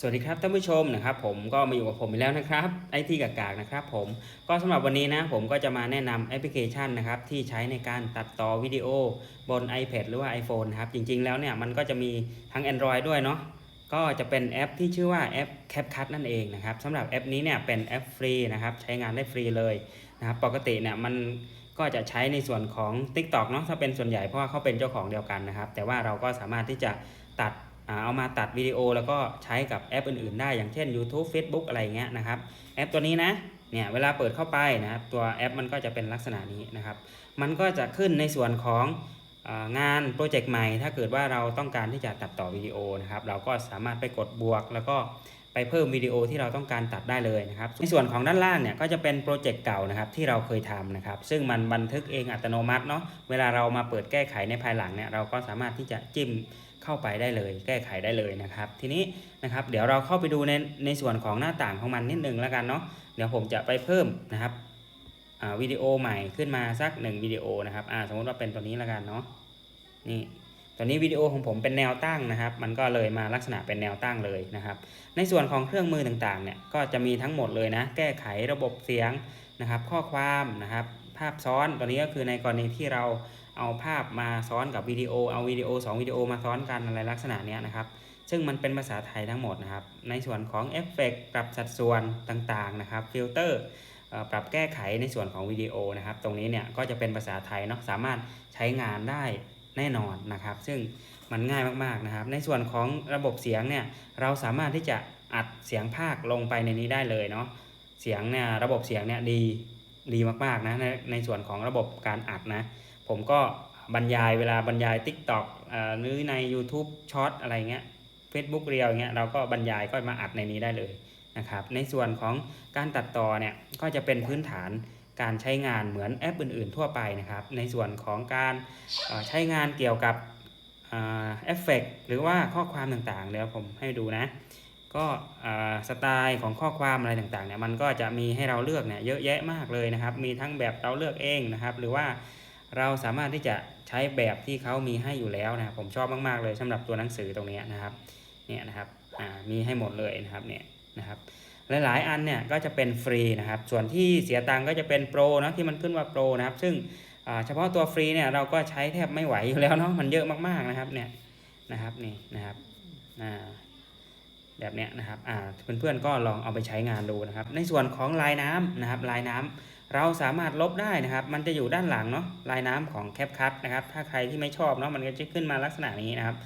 สวัสดีครับท่านผู้ชมนะครับผมก็มาอยู่กับผมอีกแล้วนะครับไอทีกากากนะครับผมก็สำหรับวันนี้นะผมก็จะมาแนะนำแอปพลิเคชันนะครับที่ใช้ในการตัดต่อวิดีโอบน iPad หรือว่า iPhone นะครับจริงๆแล้วเนี่ยมันก็จะมีทั้ง Android ด้วยเนาะก็จะเป็นแอปที่ชื่อว่าแอป CapCut นั่นเองนะครับสำหรับแอปนี้เนี่ยเป็นแอปฟรีนะครับใช้งานได้ฟรีเลยนะครับปกติเนี่ยมันก็จะใช้ในส่วนของ TikTok เนาะถ้าเป็นส่วนใหญ่เพราะว่าเขาเป็นเจ้าของเดียวกันนะครับแต่ว่าเราก็สามารถที่จะตัด เอามาตัดวิดีโอแล้วก็ใช้กับแอปอื่นๆ ได้อย่างเช่น YouTube Facebook อะไรเงี้ยนะครับ แอปตัวนี้นะเนี่ยเวลาเปิดเข้าไปนะครับตัวแอปมันก็จะเป็นลักษณะนี้นะครับ มันก็จะขึ้นในส่วนของงานโปรเจกต์ใหม่ ถ้าเกิดว่าเราต้องการที่จะตัดต่อวิดีโอนะครับ เราก็สามารถไปกดบวก แล้วก็ไปเพิ่มวิดีโอที่เราต้องการตัดได้เลยนะครับในส่วนของด้านล่างเนี่ยก็จะเป็นโปรเจกต์เก่านะครับที่เราเคยทำนะครับซึ่งมันบันทึกเองอัตโนมัติเนาะเวลาเรามาเปิดแก้ไขในภายหลังเนี่ยเราก็สามารถที่จะจิ้มเข้าไปได้เลย แก้ไขได้เลยนะครับ ทีนี้นะครับเดี๋ยวเราเข้าไปดูในในส่วนของหน้าต่างของมันนิดนึงแล้วกันเนาะเดี๋ยวผมจะไปเพิ่มนะครับวิดีโอใหม่ขึ้นมาสักหนึ่งวิดีโอนะครับสมมติว่าเป็นตัวนี้แล้วกันเนาะนี่ ตัวนี้วิดีโอของผมเป็นแนวตั้งนะครับ มันก็เลยมาลักษณะเป็นแนวตั้งเลยนะครับ ในส่วนของเครื่องมือต่างๆเนี่ยก็จะมีทั้งหมดเลยนะ แก้ไขระบบเสียงนะครับ ข้อความนะครับ ภาพซ้อนตัวนี้ก็คือในกรณีที่เราเอาภาพมาซ้อนกับวิดีโอ เอาวิดีโอ 2 วิดีโอมาซ้อนกันอะไรลักษณะเนี้ยนะครับ ซึ่งมันเป็นภาษาไทยทั้งหมดนะครับ ในส่วนของเอฟเฟกต์ปรับสัดส่วนต่างๆนะครับ ฟิลเตอร์ปรับแก้ไขในส่วนของวิดีโอนะครับ ตรงนี้เนี่ยก็จะเป็นภาษาไทยเนาะ สามารถใช้งานได้ แน่นอนนะครับ ซึ่งมันง่ายมากๆนะครับ ในส่วนของระบบเสียงเนี่ยเราสามารถที่จะอัดเสียงภาคลงไปในนี้ได้เลยเนาะเสียงเนี่ยระบบเสียงเนี่ยดีดีมากๆนะในในส่วนของระบบการอัดนะ ผมก็บรรยายเวลาบรรยาย TikTok เอ่อหรือใน YouTube Short อะไรเงี้ย Facebook เรียวเงี้ยเราก็บรรยายก็มาอัดในนี้ได้เลยนะครับในส่วนของการตัดต่อเนี่ยก็จะเป็นพื้นฐาน การใช้งานเหมือนแอปอื่น ๆ ทั่วไปนะครับ ในส่วนของการใช้งานเกี่ยวกับเอฟเฟกหรือว่าข้อความต่างๆเดี๋ยวผมให้ดูนะ ก็สไตล์ของข้อความอะไรต่างๆเนี่ยมันก็จะมีให้เราเลือกเนี่ยเยอะแยะมากเลยนะครับ มีทั้งแบบเราเลือกเองนะครับ หรือว่าเราสามารถที่จะใช้แบบที่เขามีให้อยู่แล้วนะครับผมชอบมากๆเลยสำหรับตัวหนังสือตรงนี้นะครับเนี่ยนะครับมีให้หมดเลยนะครับเนี่ยนะครับ หลายๆ อันเนี่ยก็จะเป็นฟรีนะครับ ส่วนที่เสียตังก็จะเป็นโปรนะที่มันขึ้นว่าโปรนะครับ ซึ่งเฉพาะตัวฟรีเนี่ยเราก็ใช้แทบไม่ไหวอยู่แล้วเนาะมันเยอะมากๆนะครับเนี่ยนะครับนี่นะครับแบบเนี้ยนะครับเพื่อนๆก็ลองเอาไปใช้งานดูนะครับ ในส่วนของลายน้ำนะครับลายน้ำเราสามารถลบได้นะครับ มันจะอยู่ด้านหลังเนาะลายน้ำของแคปคัทนะครับ ถ้าใครที่ไม่ชอบเนาะมันก็จะขึ้นมาลักษณะนี้นะครับ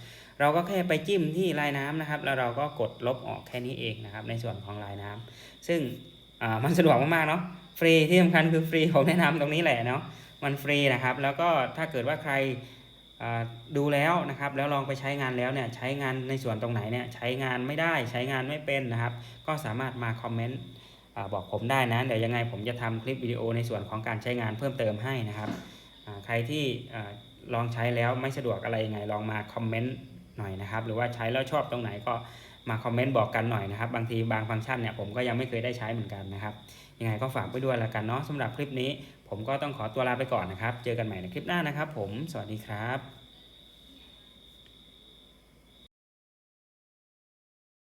เราก็แค่ไปจิ้มที่ลายน้ำนะครับ แล้วเราก็กดลบออกแค่นี้เองนะครับ ในส่วนของลายน้ำซึ่งมันสะดวกมากๆเนาะฟรีที่สำคัญคือฟรีผมแนะนำตรงนี้แหละเนาะมันฟรีนะครับ แล้วก็ถ้าเกิดว่าใครดูแล้วนะครับ แล้วลองไปใช้งานแล้วเนี่ยใช้งานในส่วนตรงไหนเนี่ยใช้งานไม่ได้ใช้งานไม่เป็นนะครับ ก็สามารถมาคอมเมนต์บอกผมได้นะ เดี๋ยวยังไงผมจะทำคลิปวิดีโอในส่วนของการใช้งานเพิ่มเติมให้นะครับ ใครที่ลองใช้แล้วไม่สะดวกอะไรยังไงลองมาคอมเมนต์ หน่อยนะครับ หรือว่าใช้แล้วชอบตรงไหนก็มาคอมเมนต์บอกกันหน่อยนะครับ บางทีบางฟังก์ชันเนี่ยผมก็ยังไม่เคยได้ใช้เหมือนกันนะครับ ยังไงก็ฝากไว้ด้วยละกันเนาะสำหรับคลิปนี้ ผมก็ต้องขอตัวลาไปก่อนนะครับ เจอกันใหม่ในคลิปหน้านะครับ ผม สวัสดีครับ